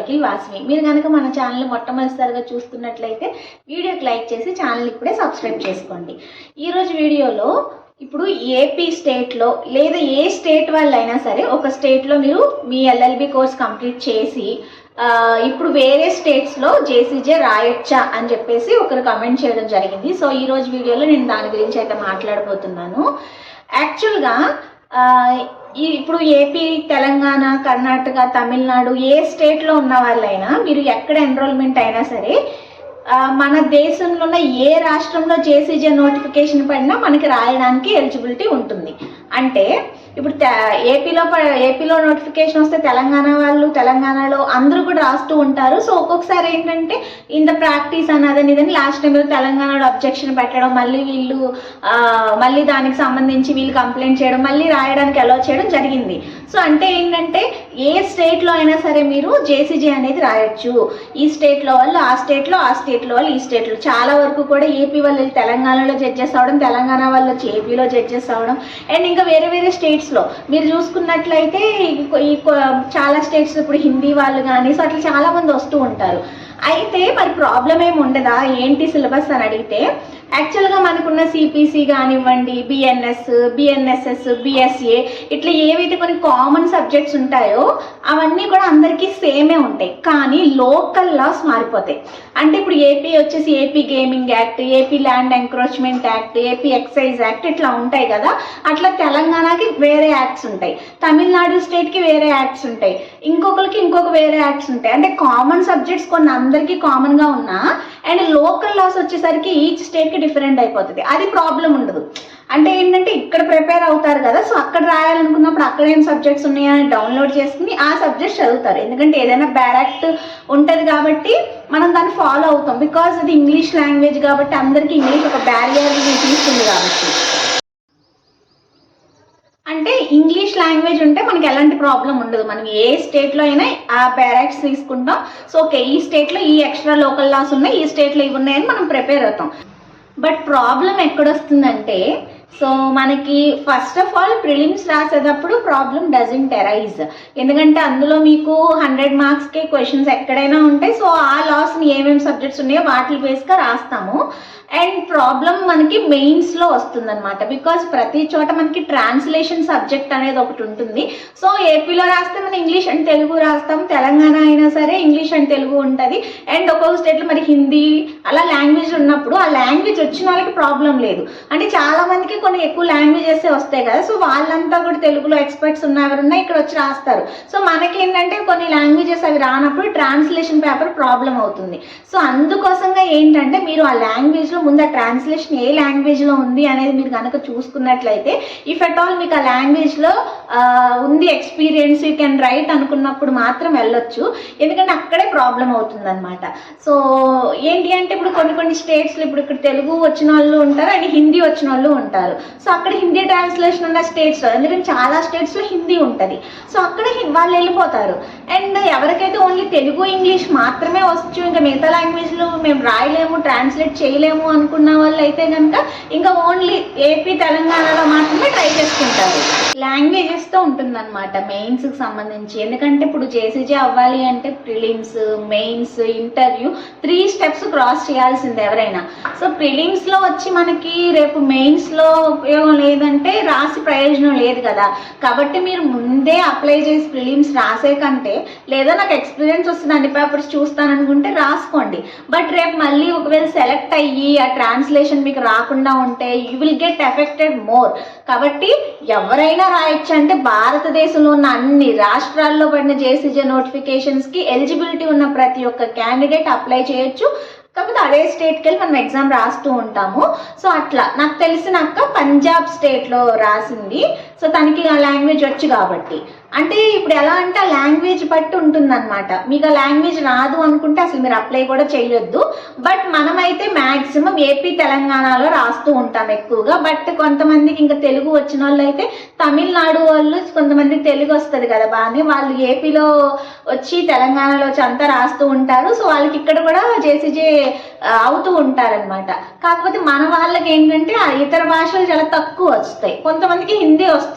అఖిల్ వాసవి మీరు కనుక మన ఛానల్ మొట్టమొదటిసారిగా చూస్తున్నట్లయితే వీడియోకి లైక్ చేసి ఛానల్ ఇప్పుడే సబ్స్క్రైబ్ చేసుకోండి. ఈరోజు వీడియోలో ఇప్పుడు ఏపీ స్టేట్లో లేదా ఏ స్టేట్ వాళ్ళైనా సరే ఒక స్టేట్లో మీరు మీ ఎల్ఎల్బి కోర్స్ కంప్లీట్ చేసి ఇప్పుడు వేరే స్టేట్స్లో జేసీజే రాయొచ్చా అని చెప్పేసి ఒకరు కమెంట్ చేయడం జరిగింది. సో ఈ రోజు వీడియోలో నేను దాని గురించి అయితే మాట్లాడబోతున్నాను. యాక్చువల్గా ఈ ఇప్పుడు ఏపీ తెలంగాణ కర్ణాటక తమిళనాడు ఏ స్టేట్లో ఉన్న వాళ్ళైనా మీరు ఎక్కడ ఎన్రోల్మెంట్ అయినా సరే మన దేశంలో ఉన్న ఏ రాష్ట్రంలో జేసీజే నోటిఫికేషన్ పడినా మనకి రాయడానికి ఎలిజిబిలిటీ ఉంటుంది. అంటే ఇప్పుడు ఏపీలో ఏపీలో నోటిఫికేషన్ వస్తే తెలంగాణ వాళ్ళు తెలంగాణలో అందరూ కూడా రాస్తూ ఉంటారు. సో ఒక్కొక్కసారి ఏంటంటే ఇంత ప్రాక్టీస్ అన్నదని ఇదని లాస్ట్ టైం తెలంగాణలో అబ్జెక్షన్ పెట్టడం మళ్ళీ వీళ్ళు మళ్ళీ దానికి సంబంధించి వీళ్ళు కంప్లైంట్ చేయడం మళ్ళీ రాయడానికి అలో చేయడం జరిగింది. సో అంటే ఏంటంటే ఏ స్టేట్లో అయినా సరే మీరు జేసీజీ అనేది రాయొచ్చు. ఈ స్టేట్లో వాళ్ళు ఆ స్టేట్లో ఆ స్టేట్లో వాళ్ళు ఈ స్టేట్లో చాలా వరకు కూడా ఏపీ వాళ్ళు తెలంగాణలో జడ్జెస్ అవడం తెలంగాణ వాళ్ళు వచ్చి ఏపీలో జడ్జెస్ అవడం అండ్ ఇంకా వేరే వేరే స్టేట్ స్టేట్స్లో మీరు చూసుకున్నట్లయితే ఈ చాలా స్టేట్స్ ఇప్పుడు హిందీ వాళ్ళు కానీ సో అట్లా చాలా మంది వస్తూ ఉంటారు. అయితే మరి ప్రాబ్లం ఏమి ఉండదా? ఏంటి సిలబస్ అని అడిగితే యాక్చువల్గా మనకున్న సిపిసి కానివ్వండి బిఎన్ఎస్ బిఎన్ఎస్ఎస్ బిఎస్ఏ ఇట్లా ఏవైతే కొన్ని కామన్ సబ్జెక్ట్స్ ఉంటాయో అవన్నీ కూడా అందరికీ సేమే ఉంటాయి. కానీ లోకల్ లాస్ మారిపోతాయి. అంటే ఇప్పుడు ఏపీ వచ్చేసి AP gaming act AP land encroachment act AP excise act ఇట్లా ఉంటాయి కదా. అట్లా తెలంగాణకి వేరే యాక్ట్స్ ఉంటాయి. తమిళనాడు స్టేట్కి వేరే యాక్ట్స్ ఉంటాయి. ఇంకొకరికి ఇంకొక వేరే యాక్ట్స్ ఉంటాయి. అంటే కామన్ సబ్జెక్ట్స్ కొన్ని అందరికీ కామన్గా ఉన్నా అండ్ లోకల్ లాస్ వచ్చేసరికి ఈచ్ స్టేట్కి డిఫరెంట్ అయిపోతుంది. అది ప్రాబ్లం ఉండదు. అంటే ఏంటంటే ఇక్కడ ప్రిపేర్ అవుతారు కదా సో అక్కడ రాయాలనుకున్నప్పుడు అక్కడ ఏం సబ్జెక్ట్స్ ఉన్నాయని డౌన్లోడ్ చేసుకుని ఆ సబ్జెక్ట్స్ చదువుతారు. ఎందుకంటే ఏదైనా బ్యారెక్ట్ ఉంటుంది కాబట్టి మనం దాన్ని ఫాలో అవుతాం. బికాజ్ ఇది ఇంగ్లీష్ లాంగ్వేజ్ కాబట్టి అందరికీ ఇంగ్లీష్ ఒక బ్యారియర్ తీసుకుంది కాబట్టి. అంటే ఇంగ్లీష్ లాంగ్వేజ్ ఉంటే మనకి ఎలాంటి ప్రాబ్లం ఉండదు. మనం ఏ స్టేట్లో అయినా ఆ బ్యారాక్స్ తీసుకుంటాం. సో ఓకే ఈ స్టేట్లో ఈ ఎక్స్ట్రా లోకల్ లాస్ ఉన్నాయి ఈ స్టేట్లో ఇవి ఉన్నాయని మనం ప్రిపేర్ అవుతాం. బట్ ప్రాబ్లం ఎక్కడొస్తుందంటే సో మనకి ఫస్ట్ ఆఫ్ ఆల్ ప్రిలిమ్స్ రాసేటప్పుడు ప్రాబ్లం డజంట్ ఎరైజ్ ఎందుకంటే అందులో మీకు హండ్రెడ్ మార్క్స్కే క్వశ్చన్స్ ఎక్కడైనా ఉంటాయి. సో ఆ లాస్ని ఏమేమి సబ్జెక్ట్స్ ఉన్నాయో వాటి బేస్గా రాస్తాము. అండ్ ప్రాబ్లం మనకి మెయిన్స్లో వస్తుందన్నమాట. బికాస్ ప్రతి చోట మనకి ట్రాన్స్లేషన్ సబ్జెక్ట్ అనేది ఒకటి ఉంటుంది. సో ఏపీలో రాస్తే మనం ఇంగ్లీష్ అండ్ తెలుగు రాస్తాం. తెలంగాణ అయినా సరే ఇంగ్లీష్ అండ్ తెలుగు ఉంటుంది. అండ్ ఒక్కొక్క స్టేట్లో మరి హిందీ అలా లాంగ్వేజ్ ఉన్నప్పుడు ఆ లాంగ్వేజ్ వచ్చిన వాళ్ళకి ప్రాబ్లం లేదు. అంటే చాలా మందికి కొన్ని ఎక్కువ లాంగ్వేజెస్ వస్తాయి కదా. సో వాళ్ళంతా కూడా తెలుగులో ఎక్స్పర్ట్స్ ఉన్నవరున్నా ఇక్కడ వచ్చి రాస్తారు. సో మనకేంటంటే కొన్ని లాంగ్వేజెస్ అవి రానప్పుడు ట్రాన్స్లేషన్ పేపర్ ప్రాబ్లం అవుతుంది. సో అందుకోసంగా ఏంటంటే మీరు ఆ లాంగ్వేజ్లో ముందు ఆ ట్రాన్స్లేషన్ ఏ లాంగ్వేజ్లో ఉంది అనేది మీరు కనుక చూసుకున్నట్లయితే ఇఫ్ అట్ ఆల్ మీకు ఆ లాంగ్వేజ్లో ఉంది ఎక్స్పీరియన్స్ యూ కెన్ రైట్ అనుకున్నప్పుడు మాత్రం వెళ్ళొచ్చు. ఎందుకంటే అక్కడే ప్రాబ్లం అవుతుందన్నమాట. సో ఏంటి అంటే ఇప్పుడు కొన్ని కొన్ని స్టేట్స్లో ఇప్పుడు ఇక్కడ తెలుగు వచ్చిన వాళ్ళు ఉంటారు అండ్ హిందీ వచ్చిన వాళ్ళు ఉంటారు. సో అక్కడ హిందీ ట్రాన్స్లేషన్ ఉన్న స్టేట్స్లో ఎందుకంటే చాలా స్టేట్స్లో హిందీ ఉంటుంది. సో అక్కడ వాళ్ళు వెళ్ళిపోతారు. అండ్ ఎవరికైతే ఓన్లీ తెలుగు ఇంగ్లీష్ మాత్రమే వచ్చు ఇంకా మిగతా లాంగ్వేజ్లో మేము రాయలేము ట్రాన్స్లేట్ చేయలేము అనుకున్న వాళ్ళు అయితే కనుక ఇంకా ఓన్లీ ఏపీ తెలంగాణలో మాత్రమే ట్రై చేసుకుంటారు. లాంగ్వేజెస్తో ఉంటుందన్నమాట మెయిన్స్కి సంబంధించి. ఎందుకంటే ఇప్పుడు జేసీజీ అవ్వాలి అంటే prelims mains interview three steps cross చేయాల్సింది ఎవరైనా. సో ప్రిలిమ్స్లో వచ్చి మనకి రేపు మెయిన్స్లో ఉపయోగం లేదంటే రాసి ప్రయోజనం లేదు కదా. కాబట్టి మీరు ముందే అప్లై చేసి ప్రిలిమ్స్ రాసే కంటే లేదా నాకు ఎక్స్పీరియన్స్ వస్తుంది అన్ని పేపర్స్ చూస్తాను అనుకుంటే రాసుకోండి. బట్ రేపు మళ్ళీ ఒకవేళ సెలెక్ట్ అయ్యి ఆ ట్రాన్స్లేషన్ మీకు రాకుండా ఉంటే you will get affected more కాబట్టి ఎవరైనా రాయొచ్చు అంటే భారతదేశంలో ఉన్న అన్ని రాష్ట్రాల్లో పడిన జేసీజే నోటిఫికేషన్స్కి ఎలిజిబిలిటీ ఉన్న ప్రతి ఒక్క క్యాండిడేట్ అప్లై చేయొచ్చు. కాకపోతే అదే స్టేట్కి వెళ్ళి మనం ఎగ్జామ్ రాస్తూ ఉంటాము. సో అట్లా. నాకు తెలిసిన అక్క పంజాబ్ స్టేట్లో రాసింది. సో తనకి ఆ లాంగ్వేజ్ వచ్చు కాబట్టి. అంటే ఇప్పుడు ఎలా అంటే ఆ లాంగ్వేజ్ బట్టి ఉంటుందన్నమాట. మీకు ఆ లాంగ్వేజ్ రాదు అనుకుంటే అసలు మీరు అప్లై కూడా చేయొద్దు. బట్ మనమైతే మ్యాక్సిమం ఏపీ తెలంగాణలో రాస్తూ ఉంటాం ఎక్కువగా. బట్ కొంతమందికి ఇంకా తెలుగు వచ్చిన వాళ్ళు అయితే తమిళనాడు వాళ్ళు కొంతమంది తెలుగు వస్తుంది కదా బాగానే వాళ్ళు ఏపీలో వచ్చి తెలంగాణలో వచ్చి అంతా రాస్తూ ఉంటారు. సో వాళ్ళకి ఇక్కడ కూడా జేసీజే అవుతూ ఉంటారనమాట కాకపోతే మన వాళ్ళకి ఏంటంటే ఆ ఇతర భాషలు చాలా తక్కువ వస్తాయి. కొంతమందికి హిందీ వస్తుంది.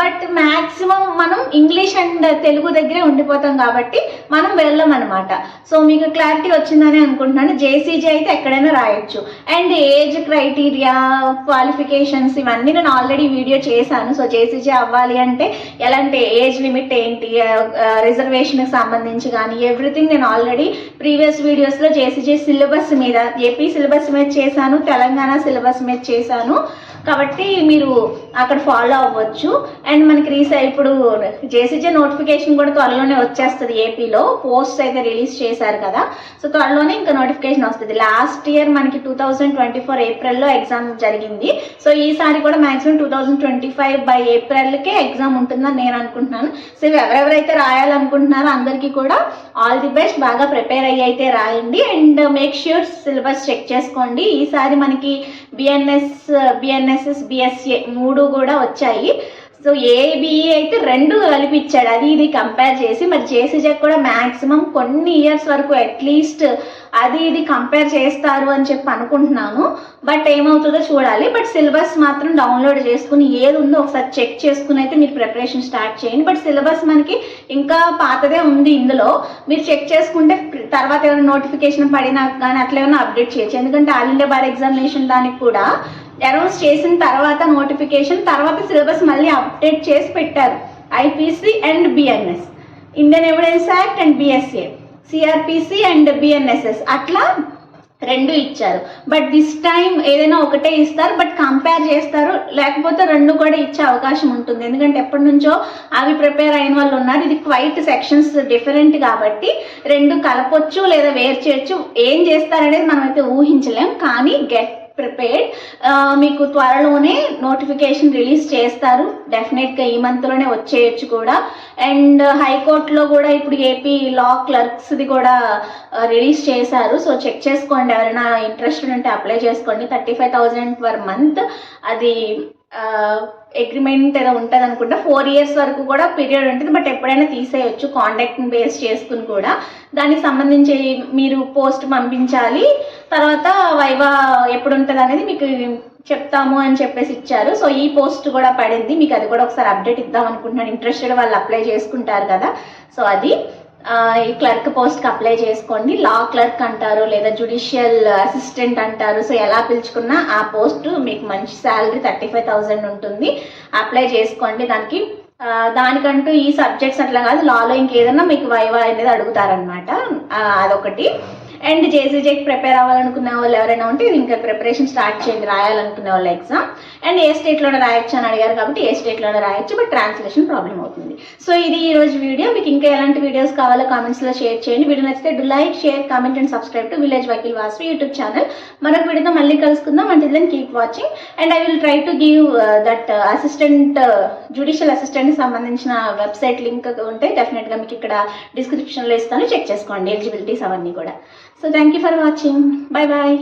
బట్ మ్యాక్సిమం మనం ఇంగ్లీష్ అండ్ తెలుగు దగ్గరే ఉండిపోతాం కాబట్టి మనం వెళ్ళం అనమాట సో మీకు క్లారిటీ వచ్చిందని అనుకుంటున్నాను. జేసీజీ అయితే ఎక్కడైనా రాయొచ్చు. అండ్ ఏజ్ క్రైటీరియా క్వాలిఫికేషన్స్ ఇవన్నీ నేను ఆల్రెడీ వీడియో చేశాను. సో జేసీజీ అవ్వాలి అంటే ఎలాంటి ఏజ్ లిమిట్ ఏంటి రిజర్వేషన్కి సంబంధించి కానీ ఎవ్రీథింగ్ నేను ఆల్రెడీ ప్రీవియస్ వీడియోస్లో జేసీజీ సిలబస్ మీద ఏపీ సిలబస్ మీద చేశాను తెలంగాణ సిలబస్ మీద చేశాను. కాబట్టి మీరు అక్కడ ఫాలో అవ్వచ్చు. అండ్ మనకి రీసెంట్ ఇప్పుడు జేసీజే నోటిఫికేషన్ కూడా త్వరలోనే వచ్చేస్తుంది ఏపీలో పోస్ట్ అయితే రిలీజ్ చేశారు కదా. సో త్వరలోనే ఇంకా నోటిఫికేషన్ వస్తుంది. లాస్ట్ ఇయర్ మనకి టూ థౌజండ్ ట్వంటీ ఫోర్ ఏప్రిల్లో ఎగ్జామ్ జరిగింది. సో ఈసారి కూడా maximum two thousand twenty five by ఏప్రిల్కే exam ఉంటుందని నేను అనుకుంటున్నాను. సో ఎవరెవరైతే రాయాలనుకుంటున్నారో అందరికీ కూడా ఆల్ ది బెస్ట్ బాగా ప్రిపేర్ అయ్యి అయితే రాయండి. And make sure syllabus check చేసుకోండి. ఈసారి మనకి బిఎన్ఎస్ బిఎన్ఎస్ఎస్ బిఎస్ఏ మూడు కూడా వచ్చాయి. సో ఏబిఈ e అయితే రెండు కలిపి ఇచ్చాడు అది ఇది కంపేర్ చేసి మరి జేసీజెక్ కూడా మ్యాక్సిమం కొన్ని ఇయర్స్ వరకు అట్లీస్ట్ అది ఇది కంపేర్ చేస్తారు అని చెప్పి అనుకుంటున్నాను. బట్ ఏమవుతుందో చూడాలి. బట్ సిలబస్ మాత్రం డౌన్లోడ్ చేసుకుని ఏది ఉందో ఒకసారి చెక్ చేసుకుని అయితే మీరు ప్రిపరేషన్ స్టార్ట్ చేయండి. బట్ సిలబస్ మనకి ఇంకా పాతదే ఉంది ఇందులో. మీరు చెక్ చేసుకుంటే తర్వాత ఏమైనా నోటిఫికేషన్ పడినా కానీ అట్లా ఏమైనా అప్డేట్ చేయొచ్చు. ఎందుకంటే ఆల్ ఇండియా బార్ ఎగ్జామినేషన్ దానికి కూడా అనౌన్స్ చేసిన తర్వాత నోటిఫికేషన్ తర్వాత సిలబస్ మళ్ళీ అప్డేట్ చేసి పెట్టారు. IPC and BNS. Indian Evidence Act and BSA. CrPC and BNSS. అట్లా రెండు ఇచ్చారు. బట్ దిస్ టైం ఏదైనా ఒకటే ఇస్తారు బట్ కంపేర్ చేస్తారు. లేకపోతే రెండు కూడా ఇచ్చే అవకాశం ఉంటుంది. ఎందుకంటే ఎప్పటి నుంచో అవి ప్రిపేర్ అయిన వాళ్ళు ఉన్నారు. ఇది క్వైట్ సెక్షన్స్ డిఫరెంట్ కాబట్టి రెండు కలపొచ్చు లేదా వేరు చేయొచ్చు. ఏం చేస్తారనేది మనమైతే ఊహించలేం. కానీ గెట్ ప్రిపేర్డ్ మీకు త్వరలోనే నోటిఫికేషన్ రిలీజ్ చేస్తారు. డెఫినెట్గా ఈ మంత్లోనే వచ్చేయచ్చు కూడా. అండ్ హైకోర్టులో uh, కూడా ఇప్పుడు ఏపీ లా క్లర్క్స్ది కూడా రిలీజ్ చేశారు. సో చెక్ చేసుకోండి. ఎవరైనా ఇంట్రెస్టెడ్ ఉంటే అప్లై చేసుకోండి. Thirty five thousand per month అది అగ్రిమెంట్ ఏదో ఉంటుంది అనుకుంటా. ఫోర్ ఇయర్స్ వరకు కూడా పీరియడ్ ఉంటుంది. బట్ ఎప్పుడైనా తీసేయచ్చు. కాంటాక్ట్ని బేస్ చేసుకుని కూడా. దానికి సంబంధించి మీరు పోస్ట్ పంపించాలి. తర్వాత వైవా ఎప్పుడు ఉంటుంది అనేది మీకు చెప్తాము అని చెప్పేసి ఇచ్చారు. సో ఈ పోస్ట్ కూడా పడింది. మీకు అది కూడా ఒకసారి అప్డేట్ ఇద్దాం అనుకుంటున్నాను. ఇంట్రెస్టెడ్ వాళ్ళు అప్లై చేసుకుంటారు కదా. సో అది. ఈ క్లర్క్ పోస్ట్కి అప్లై చేసుకోండి. లా క్లర్క్ అంటారు లేదా జుడిషియల్ అసిస్టెంట్ అంటారు. సో ఎలా పిలుచుకున్నా ఆ పోస్ట్ మీకు మంచి శాలరీ థర్టీ ఫైవ్ థౌజండ్ ఉంటుంది. అప్లై చేసుకోండి దానికి. దానికంటూ ఈ సబ్జెక్ట్స్ అట్లా కాదు లాలో ఇంకేదన్నా మీకు వైవా అనేది అడుగుతారనమాట అదొకటి. అండ్ జేసీజేకి ప్రిపేర్ అవ్వాలనుకునే వాళ్ళు ఎవరైనా ఉంటే ఇంకా ప్రిపరేషన్ స్టార్ట్ చేయండి రాయాలనుకునే వాళ్ళు ఎగ్జామ్ అండ్ ఏ స్టేట్లోనే రాయొచ్చు అని అడిగారు కాబట్టి ఏ స్టేట్లోనే రాయొచ్చు బట్ ట్రాన్స్లేషన్ ప్రాబ్లం అవుతుంది. సో ఇది ఈ రోజు వీడియో మీకు ఇంకా ఎలాంటి వీడియోస్ కావాలో కామెంట్స్లో షేర్ చేయండి. వీడియో నచ్చితే do like share comment and subscribe to village Vakil Vasu YouTube channel మరొక వీడియోతో మళ్ళీ కలుసుకుందాం. అంటే then keep watching and I will try to give that assistant judicial అసిస్టెంట్కి సంబంధించిన వెబ్సైట్ లింక్ ఉంటే డెఫినెట్గా మీకు ఇక్కడ డిస్క్రిప్షన్లో ఇస్తాను. చెక్ చేసుకోండి. ఎలిజిబిలిటీస్ అవన్నీ కూడా. So thank you for watching bye bye